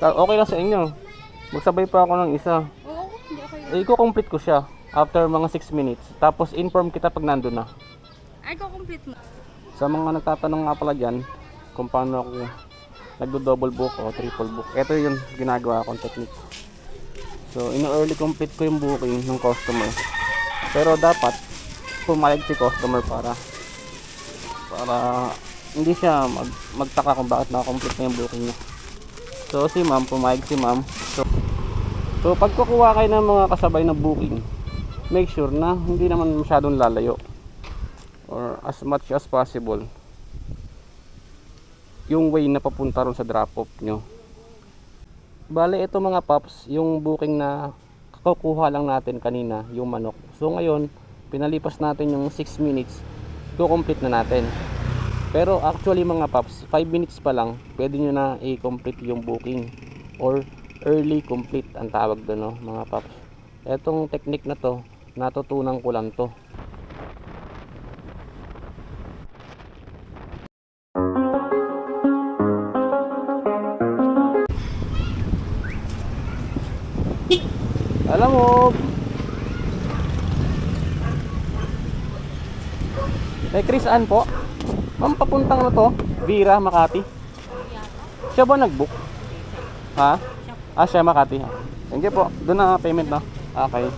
Okay lang sa inyo. Magsabay pa ako ng isa. Oo, hindi okay lang. I-complete ko siya after mga 6 minutes. Tapos inform kita pag nandun na. Ay, ko complete mo. Sa mga nagtatanong nga pala dyan, kung paano ako nagdo-double book o triple book. Ito yung ginagawa kong technique. So, ino-early complete ko yung booking ng customer. Pero dapat, pumayag si customer para para hindi siya mag, magtaka kung bakit nakakomplete na yung booking niya. So, si ma'am, pumayag si ma'am. So, so, pag kukuha kayo ng mga kasabay na booking, make sure na hindi naman masyadong lalayo or as much as possible yung way na papunta ron sa drop off nyo. Bale ito mga paps yung booking na kukuha lang natin kanina yung manok. So ngayon pinalipas natin yung 6 minutes complete na natin pero actually mga paps 5 minutes pa lang pwede nyo na i-complete yung booking or early complete ang tawag doon no, mga paps etong technique na to natutunan ko lang to Alam mo. Eh, Chris, an po? Ma'am, papuntang na to? Vira, Makati? Siya ba nag-book? Ha? Ah, siya Makati. Thank you po. Doon na payment na. Okay.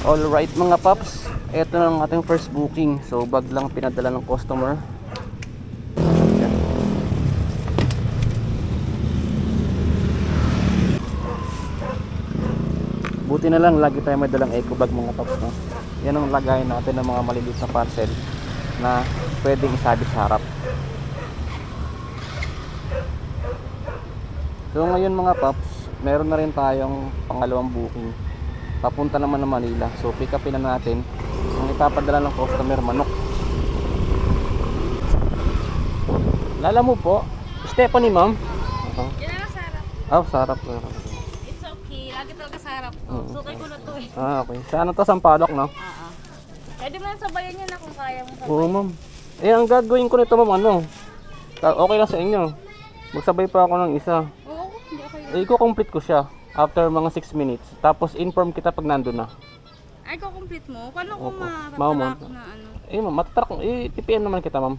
Alright mga paps. Ito na ang ating first booking. So, bag lang pinadala ng customer. Buti na lang lagi tayo may dalang eco bag mga paps no? Yan ang lagay natin ng mga maliliit na parcel na pwedeng isabi sa harap. So ngayon mga paps, meron na rin tayong pangalawang booking. Papunta naman ng Manila. So pick upin na natin ang ipapadala ng customer manok. Lala mo po, Stephanie ma'am. Na harap. oh sarap. It's okay. Lagi talaga sa harap ko. Oo. Sukay ko na to eh. Ah, okay. Sana to Sampaloc, no? Ah. Pwede mo lang sabayan yan na kung kaya mo sabayan. Oo, ma'am. Eh, ang gagawin ko nito, ma'am, ano? Ta- Okay lang sa inyo. Magsabay pa ako ng isa. Oo, hindi okay lang. Eh, i-complete ko siya after mga 6 minutes. Tapos, inform kita pag nandun na. Ay, ko complete mo? Paano kung Opo. matatalak Ma'am, na ano? Eh, ma'am, matatak. Eh, TPM naman kita, ma'am.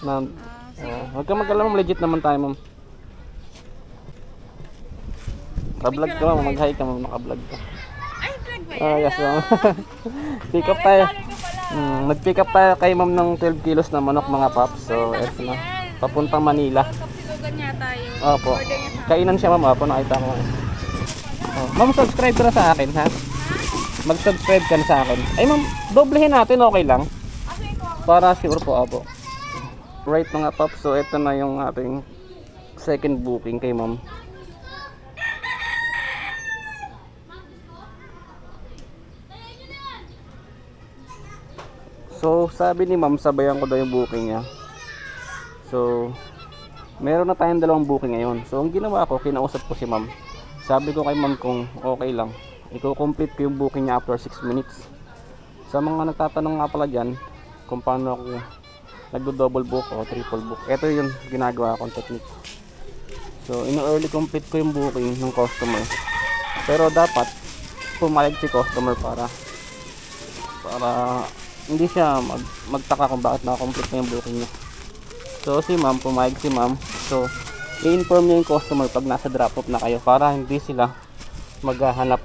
Na, Ah, sige. oh, huwag mag-alala, ma'am. Legit naman tayo, ma'am. Ka-vlog ka, ma'am. Mag-hi ka, ma'am. Naka-vlog ka. Ah, yes, ma'am. Pick up tayo. Mm, nag-pick up tayo kay ma'am ng 12 kilos na manok mga paps. So, eto na. Papuntang Manila. Kapsilugan niya tayo. Opo. Kainan siya ma'am. Opo, nakita ko. Oh, ma'am, subscribe ka na sa akin, ha? Mag-subscribe ka na sa akin. Ay, ma'am, doblehin natin, okay lang? Para sure po, opo. Right mga paps, so ito na yung ating second booking kay ma'am. So, sabi ni ma'am, sabayan ko daw yung booking niya. So, meron na tayong dalawang booking ngayon. So, ang ginawa ko, kinausap ko si ma'am. Sabi ko kay ma'am kung okay lang. Iko-complete ko yung booking niya after 6 minutes. Sa mga nagtatanong nga pala dyan, kung paano ako nagdo-double book o triple book. Ito yung ginagawa kong technique. So, ino-early complete ko yung booking ng customer. Pero dapat, pumayag si customer para para hindi siya mag, magtaka kung bakit nakakomplete na yung booking niya. So, si ma'am, pumayag si ma'am. So, i-inform niya yung customer pag nasa drop-off na kayo para hindi sila maghahanap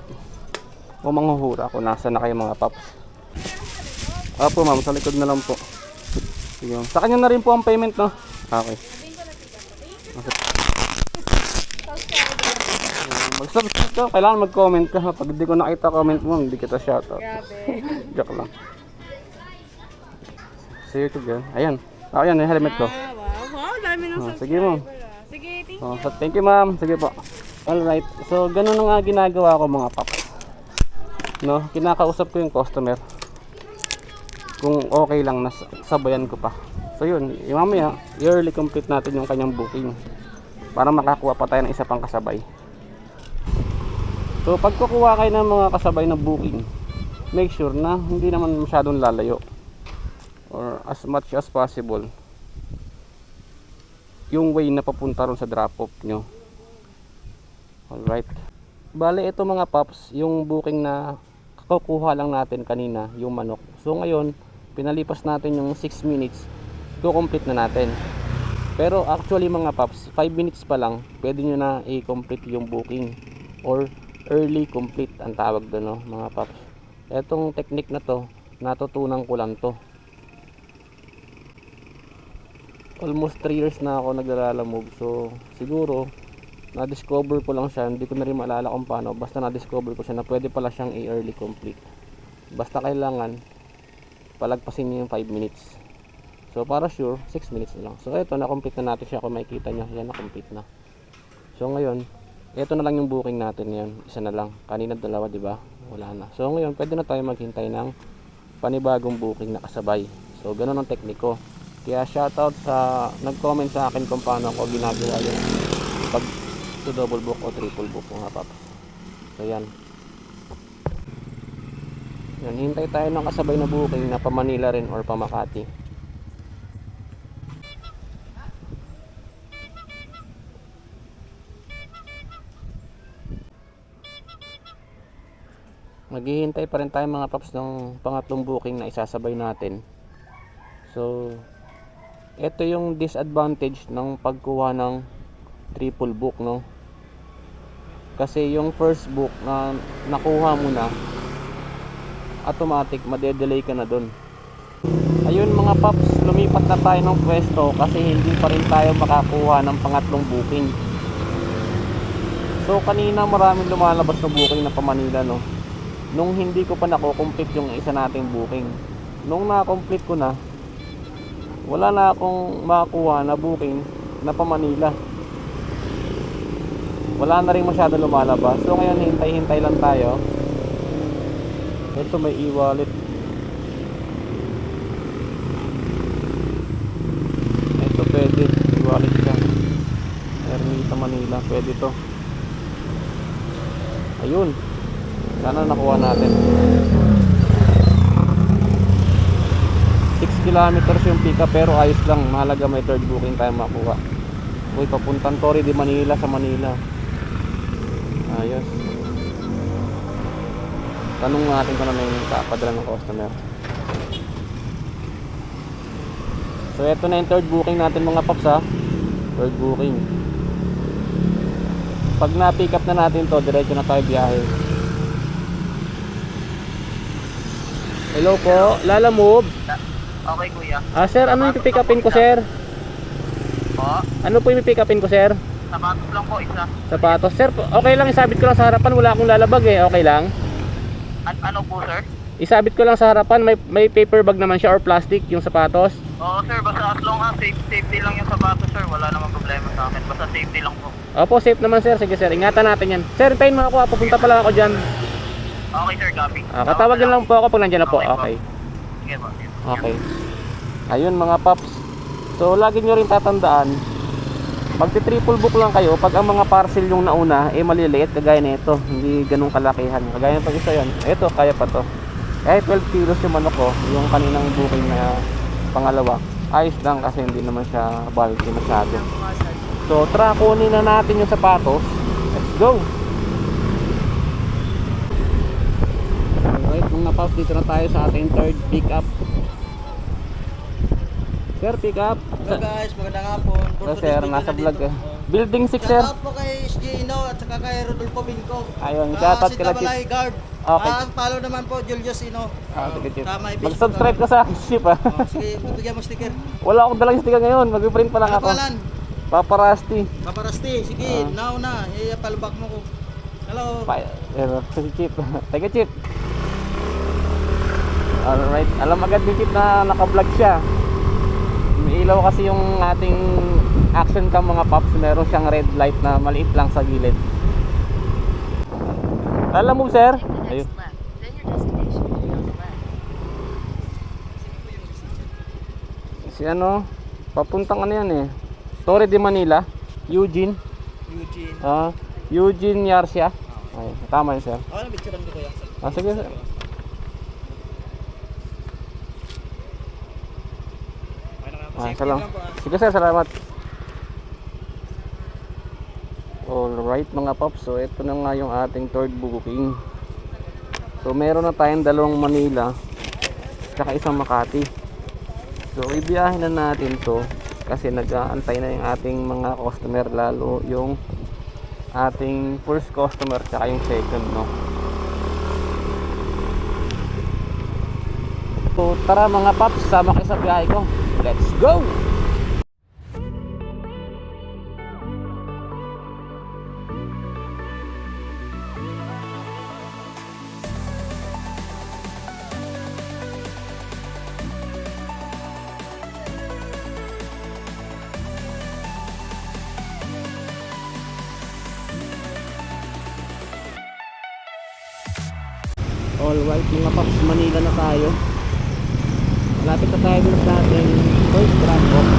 o manghuhura kung nasa na kayo mga paps. Opo ma'am, sa likod na lang po. Sige. Sa kanya na rin po ang payment, no? Okay. Mag-subscribe ka, kailangan mag-comment ka. Pag hindi ko nakita comment mo, hindi kita shoutout. Grabe. Joke lang. See you again. Ayan. Ako yan, yung helmet ko. Ah, wow. Wow, dami ng Oh, subscriber. sige, ma'am. ah. Sige, thank Oh, so thank you ma'am. Sige po. Alright. So, ganun na nga ginagawa ko mga paps. No, kinakausap ko yung customer. Kung okay lang na sabayan ko pa. So yun, yung mamaya, yearly complete natin yung kanyang booking. Para makakuha pa tayo ng isa pang kasabay. So pag kukuha kayo ng mga kasabay na booking, make sure na hindi naman masyadong lalayo. Or as much as possible yung way na papunta ron sa drop off nyo. Alright. Bale, ito mga paps, yung booking na kakukuha lang natin kanina, yung manok. So ngayon, pinalipas natin yung 6 minutes, i-complete na natin. Pero actually mga paps, 5 minutes pa lang, pwede nyo na i-complete yung booking or early complete ang tawag doon no, mga paps. Etong technique na to, natutunan ko lang to. Almost 3 years na ako naglalalamove. So siguro na-discover ko lang siya, hindi ko na rin maalala kung paano. Basta na-discover ko siya na pwede pala siyang i-early complete. Basta kailangan palagpasin niyo yung 5 minutes. So para sure, 6 minutes na lang. So ito, na-complete na natin siya kung makikita nyo. Yan, na-complete na. So ngayon, ito na lang yung booking natin ngayon. Isa na lang. Kanina dalawa, di ba? Wala na. So ngayon, pwede na tayo maghintay ng panibagong booking na kasabay. So ganun ang teknik ko. Kaya shoutout sa nag-comment sa akin kung paano ako ginagawa yung pag to double book o triple book mga paps. So yan. Yan, hintay tayo ng kasabay na booking na pa Manila rin or pa Makati. Maghihintay pa rin tayo mga paps ng pangatlong booking na isasabay natin. So, ito yung disadvantage ng pagkuha ng triple book, no? Kasi yung first book na nakuha mo na, automatic, madedelay ka na dun. Ayun mga paps, lumipat na tayo ng pwesto kasi hindi pa rin tayo makakuha ng pangatlong booking. So kanina maraming lumalabas na booking na pa Manila no. Nung hindi ko pa nako-complete yung isa nating booking. Nung na-complete ko na, wala na akong makakuha na booking na pa Manila. Wala na rin masyado lumalabas. So ngayon hintay-hintay lang tayo. Ito may e-wallet. Ito pwede. E-wallet ka. Ermita Manila. Pwede to. Ayun. Sana nakuha natin. 6 kilometers yung pika pero ayos lang. Mahalaga may third booking tayo makuha. Uy, papuntang Torre de Manila sa Manila. Ayos. Tanong natin kung ano yung kapadala ng customer. So, ito na yung third booking natin mga paps ha. Third booking. Pag na-pick up na natin to, diretso na tayo biyahe. Hello po, Lala Move. Okay kuya. Ah, sir, ano yung pick upin ko, sir? Po, Ano po yung pick upin ko, sir? sapatos lang po isa. Sapatos. Sir, okay lang isabit ko lang sa harapan. Wala akong lalabag eh. Okay lang. An- ano po sir? Isabit ko lang sa harapan. May, may paper bag naman siya or plastic yung sapatos. Oo sir, basta as long as safe, safety lang yung sapatos sir, wala namang problema sa akin. Basta safety lang po. Opo, safe naman sir. Sige sir, ingatan natin yan. Sir, hintayin mo ako. ah. Pupunta pa lang ako dyan. Okay sir, copy. Ah, katawagan lang po ako pag nandiyan na po. Okay. Sige po. Okay. Ayun mga paps. So, lagi nyo rin tatandaan, magti triple book lang kayo pag ang mga parcel yung nauna, eh maliliit, kagaya nito. Hindi ganun kalakihan. Kagaya pag isa yan. Ito, kaya pa to. Kahit 12 kilos yung manok ko, yung kaninang booking na pangalawa, ayos lang kasi hindi naman siya bulky masyado. So, tara, kunin na natin yung sapatos. Let's go! Alright, mga paps, dito na tayo sa ating third pick up. Sir, pick up. Hello guys, magandang hapon. Hello sir, nasa vlog eh. Building 6 sir. Shout out po kay SG Ino at saka kay Rodolfo Binco. Ayun, Ah, shout out si Tabalay Chip. Guard. Okay. Ah, follow naman po Julius Ino. Ah, sige. Tama, i-Facebook Mag-subscribe ka sa Chip ah. Oh, sige, bibigyan mo sticker. Wala akong dalang sticker ngayon. Mag-print pa lang Ano ako. pangalan? Paparasti. Paparasti. Sige, Ah. now na. I-palbak mo ko. Hello. Pa eh, si Chip. Teka Chip. Alright. Alam agad ni Chip na naka-vlog siya. Ilaw kasi yung ating action cam mga paps. Meron siyang red light na maliit lang sa gilid. Alam mo sir? Ayun. Si ano, papuntang ano yan eh. Torre de Manila, Eugene. Eugene. Ah, Eugene Yarcia. Ay, tama yun sir. Oh, nabitsuran ko kuya. Ah, sige sir. Okay na Ah, Safety salam. lang po, ah. Sige sir, salamat. Alright mga paps, so ito na nga yung ating third booking. So meron na tayong dalawang Manila, tsaka isang Makati. So ibiyahin na natin to kasi nag-aantay na yung ating mga customer lalo yung ating first customer tsaka yung second no. So tara mga paps, sama kayo sa biyahe ko. Let's go! Alright mga paps, Manila na tayo. Malapit na tayo dun sa ating first drop off.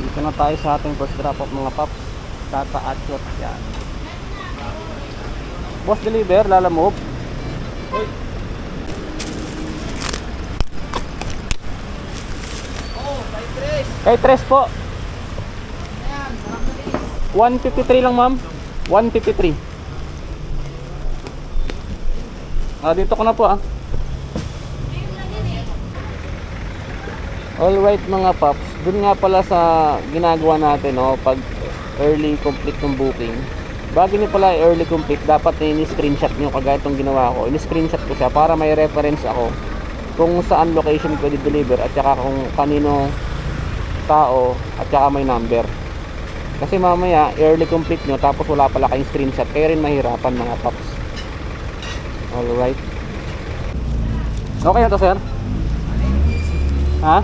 Dito na tayo sa ating first drop off mga paps. Tata Atchot yan. Boss deliver, lalamove. Kay Tres po. 153 lang ma'am. 153. Ah, dito ko na po ah. Alright mga paps, dun nga pala sa ginagawa natin no, pag early complete ng booking. Bago nyo pala early complete, dapat na ini-screenshot nyo kagaya itong ginawa ko. Ini-screenshot ko siya para may reference ako kung saan location ko deliver at saka kung kanino tao at saka may number. Kasi mamaya early complete nyo tapos wala pala kayong screenshot, kayo rin mahirapan mga paps. Alright. Okay na to sir? Ha?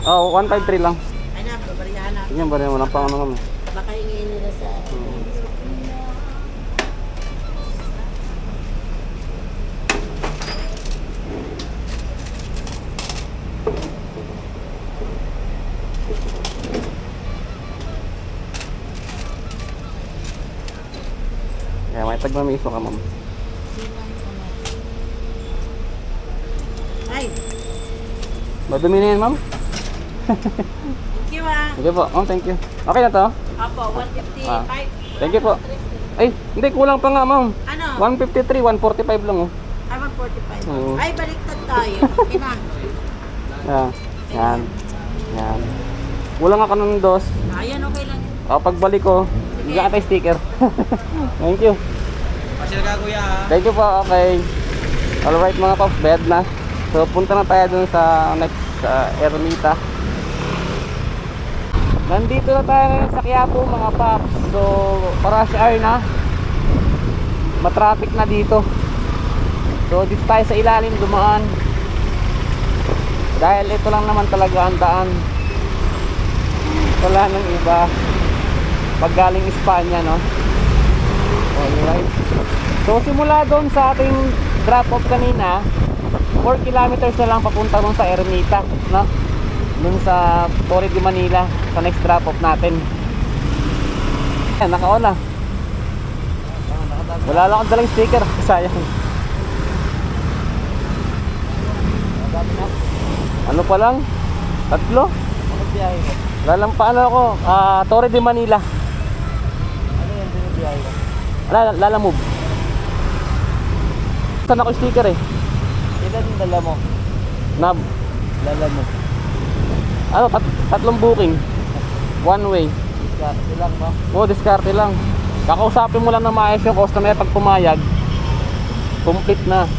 Oh, 153 lang. Ay na, babarihan na. Sige, bari mo lang pang ano kami. Baka hingin nila sa... Kaya may tagmamiso ka, ma'am. Ay, Madumi na yan, ma'am. Thank you ah. Sige po, ma'am, thank you. Okay na to? Apo, 155. Ah. Thank you po. Ay, hindi, kulang pa nga, ma'am. Ano? 153, 145 lang, oh. Ay, 145. Oo. Ay, baliktad tayo. Okay na. Yan. Yan. Yan. Kulang ako ng dos. Ayan, okay lang. O, pagbalik ko, bigyan ka tayo sticker. thank you. Pasyal ka kuya ha. Thank you po, okay. Alright mga paps, bed na. So punta na tayo dun sa next sa Ermita. Nandito na tayo ngayon sa Quiapo mga paps. So rush hour na. Matraffic na dito. So dito tayo sa ilalim dumaan. Dahil ito lang naman talaga ang daan. Wala nang iba. Pag galing Espanya, no? Alright. So simula doon sa ating drop off kanina, 4 kilometers na lang papunta doon sa Ermita, no? Doon sa Torre de Manila, sa next drop off natin. Ayan, naka-on na. Wala lang akong dalang sticker, sayang. Ano pa lang? Tatlo? Lalampaan ako, ah, Torre de Manila. Ano yung biyahe mo? Lala, lala move. Saan ako sticker eh? Ilan yung dala mo? Nab. Dala mo. Ano, tat tatlong booking. One way. Kasi lang no? Oo, diskarte lang. Kakausapin mo lang na maayos yung customer pag pumayag. Complete na.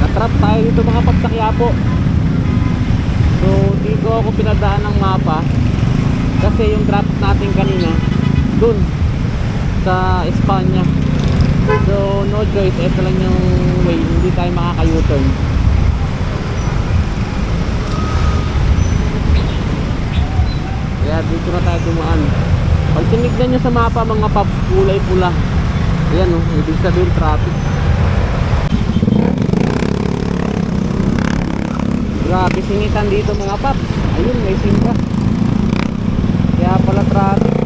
Natrap tayo dito mga pagsakya po. So, dito ako pinadaan ng mapa. Kasi yung drop natin kanina, dun sa Espanya. So, no choice. Ito lang yung way. Hindi tayo makaka-U-turn. Kaya dito na tayo dumaan. Pag tinignan nyo sa mapa mga paps, kulay pula. Ayan oh, ibig sabihin traffic. Grabe singitan dito mga paps. Ayun, may simba. Kaya pala traffic.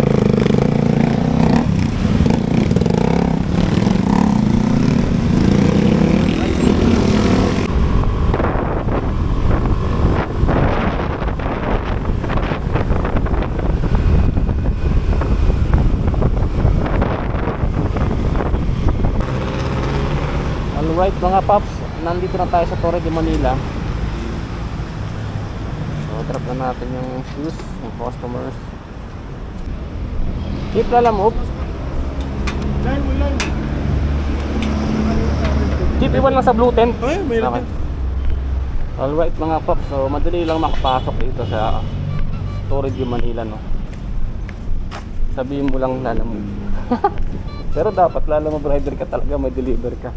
Alright mga paps, nandito na tayo sa Torre de Manila. So, drop na natin yung shoes ng customers. Keep na lang move. Keep iwan lang sa blue tent. Ay, mayroon Okay. Alright mga paps, so madali lang makapasok dito sa Torre de Manila no. Sabihin mo lang lalamove. Pero dapat lalamove rider ka talaga, may deliver ka.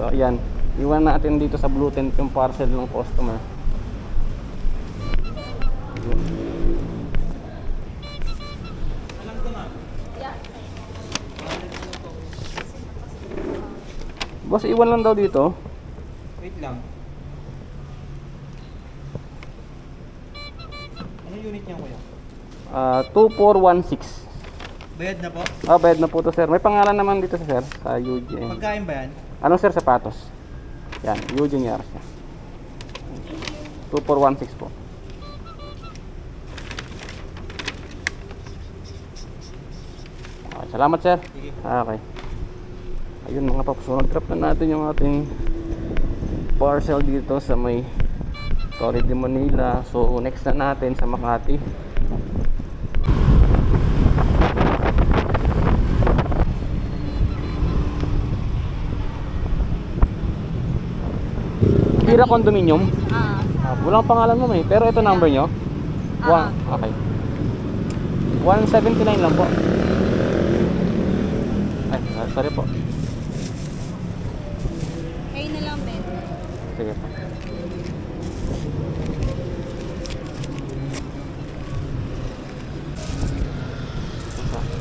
So ayan, iwan natin dito sa blue tent yung parcel ng customer. Boss, iwan lang daw dito. Wait lang. Ano unit niya kuya? Ah, 2416. Bayad na po? Ah, bayad na po to sir. May pangalan naman dito sir sa UGN. Pagkain ba yan? Anong sir sapatos? Yan, Eugene Yaras yan. 2416 po. Okay, salamat sir. Ah, Okay. Ayun mga paps, so nag-drop na natin yung ating parcel dito sa may Torre de Manila. So next na natin sa Makati. Pira Condominium. Ah. Ah, walang pangalan mo eh. Pero ito number nyo. One, okay. 179 lang po. Ay, ah, sorry po. Kayo na lang, Ben. Sige po.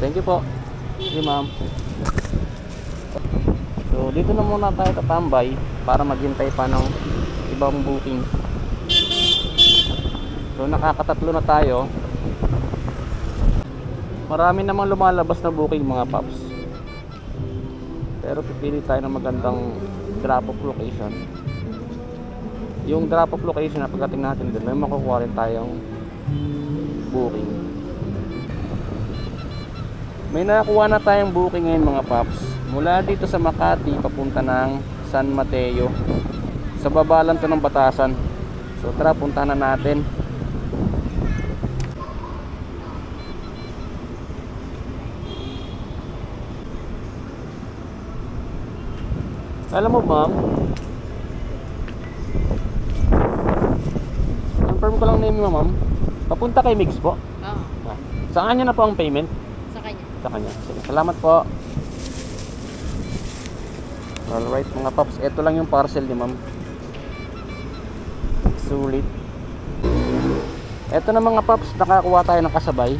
Thank you po. Sige ma'am. So dito na muna tayo tatambay para maghintay pa ng ibang booking. So nakakatatlo na tayo. Marami namang lumalabas na booking mga paps. Pero pipili tayo ng magandang drop-off location. Yung drop-off location na pagdating natin doon, may makukuha rin tayong booking. May nakakuha na tayong booking ngayon mga paps. Mula dito sa Makati papunta ng San Mateo. Sa baba lang to ng Batasan. So tara puntahan na natin. Alam mo ma'am, confirm ko lang name mo ma'am. Papunta kay Mix po. Oo. Ah, Saan niya na po ang payment? Sa kanya. sa kanya. Sige, salamat po. Alright mga paps, ito lang yung parcel ni ma'am. Sulit. Ito na mga paps, nakakuha tayo ng kasabay.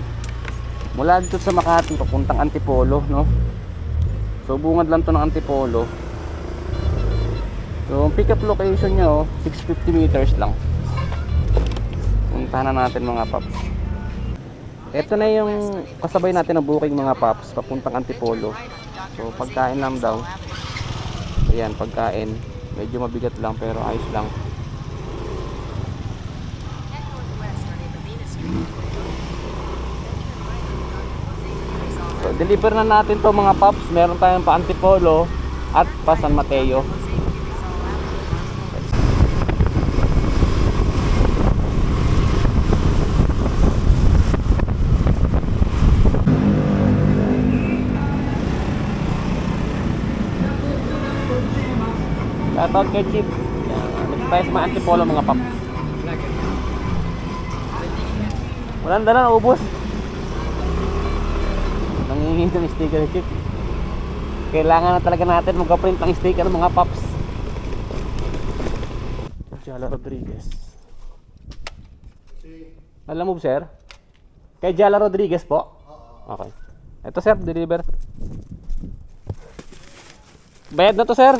Mula dito sa Makati, papuntang Antipolo, no? So bungad lang to ng Antipolo. So ang pick up location niya, oh, 650 meters lang. Puntahan na natin mga paps. Ito na yung kasabay natin ng booking mga paps papuntang Antipolo. So pagkain lang daw. Ayan, pagkain. Medyo mabigat lang pero ayos lang. Deliver na natin to mga paps. Meron tayong pa Antipolo at pa San Mateo. Shoutout kay Chip. Dito tayo sa mga Antipolo mga paps. Walang dala, naubos. Nangingi ng sticker Chip. Kailangan na talaga natin magka-print ng sticker mga paps. Jala Rodriguez. Alam mo sir? Kay Jala Rodriguez po? Okay. Ito sir, deliver. Bayad na to sir.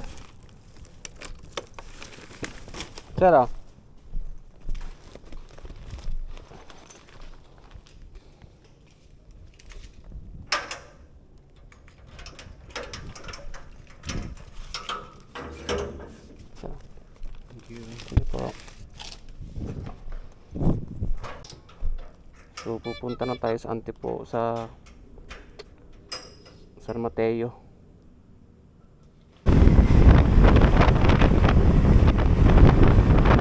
Sir ah. Sir. Sige po. So pupunta na tayo sa Antipo sa San Mateo.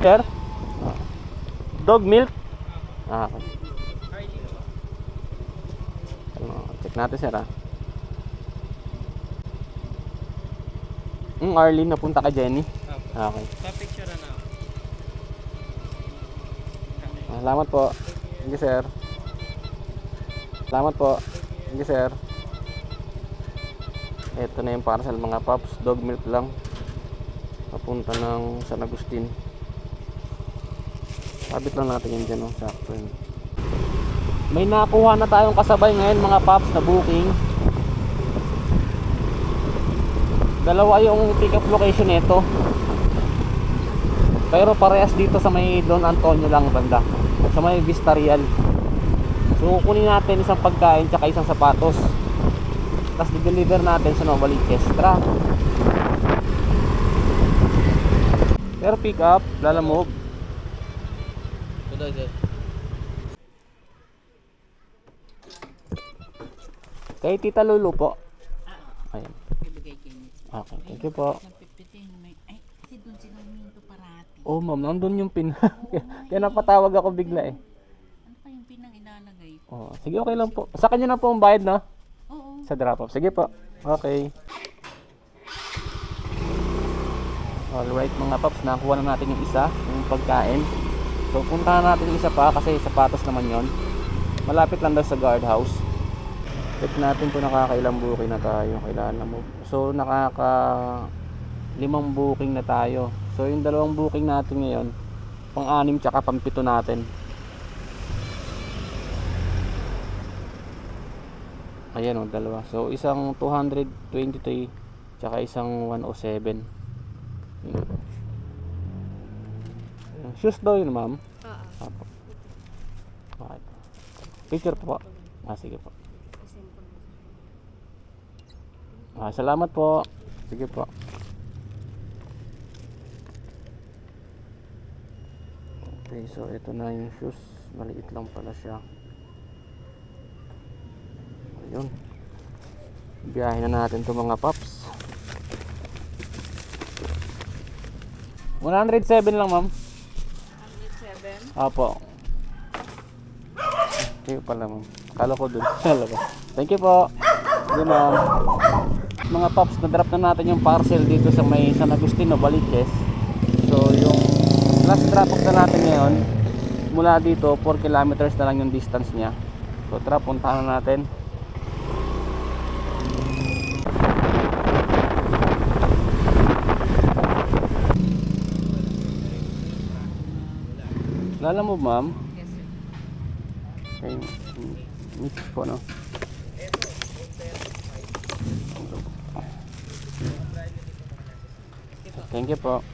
sir? Dog milk? Ah, okay. Ano, check natin sir ah. Hmm, Arlene, napunta ka Jenny? Ah, Okay. Pa-picture na. Ah, Salamat po. Thank you, sir. Salamat po. Thank you, sir. Ito na yung parcel mga paps. Dog milk lang. Papunta ng San Agustin. Sabit lang natin yun dyan, oh. May nakuha na tayong kasabay ngayon mga paps na booking. Dalawa yung pick up location nito. Pero parehas dito sa may Don Antonio lang banda. Sa may Vista Real. So kukunin natin isang pagkain tsaka isang sapatos. Tapos di-deliver natin sa Nova Liches. Tara. Pero pick up, lalamove. Kay Tita Lulu po. Ayan. Kayo niya. Okay, thank you po. Ng 50 may, ay, kasi doon sila huminto parati. Oh, ma'am, nandun yung pin. Kaya napatawag ako bigla eh. Ano pa yung pinang ilalagay ko? Oh, sige, okay lang po. Sa kanya na po ang bayad, no? Oo. Sa drop off. Sige po. Okay. Alright mga paps, nakuha na natin yung isa, yung pagkain. So puntahan natin yung isa pa kasi sapatos naman yon. Malapit lang daw sa guardhouse. Check natin kung nakakailang booking na tayo. Kailangan na mo. So nakaka limang booking na tayo. So yung dalawang booking natin ngayon, pang-anim tsaka pang-pito natin. Ayan o, dalawa. So, isang 223 tsaka isang 107. Yun. Ayan. Shoes daw yun, ma'am. Oo. Apo. Okay. Picture po. Ah, sige po. Ah, salamat po. Sige po. Okay, so ito na yung shoes. Maliit lang pala siya. Ayun. Biyahe na natin to mga paps. 107 lang, ma'am. 107. Apo. Kayo pala, ma'am. Kala ko dun. Kala ko. Thank you po. Sige, ma'am. Mga paps, na-drop na natin yung parcel dito sa may San Agustino, Baliches. So, yung last drop off na natin ngayon, mula dito, 4 kilometers na lang yung distance niya. So, tara, puntahan na natin. Lala mo, ma'am? Yes, sir. Okay, mix po, no? Thank you po.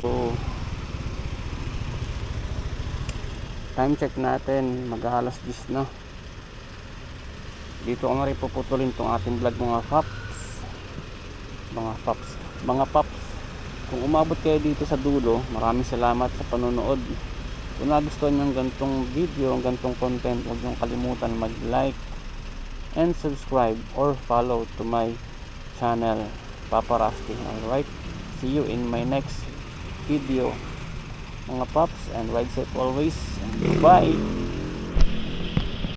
So, time check natin, mag-alas 10 na. Dito ko na rin puputulin tong ating vlog mga paps. Mga paps. Mga paps. Kung umabot kayo dito sa dulo maraming salamat sa panonood. Kung nagustuhan nyo ang gantong video ang gantong content huwag nyo kalimutan mag like and subscribe or follow to my channel Papa Rusty. Alright? See you in my next video mga paps. And ride safe always. And goodbye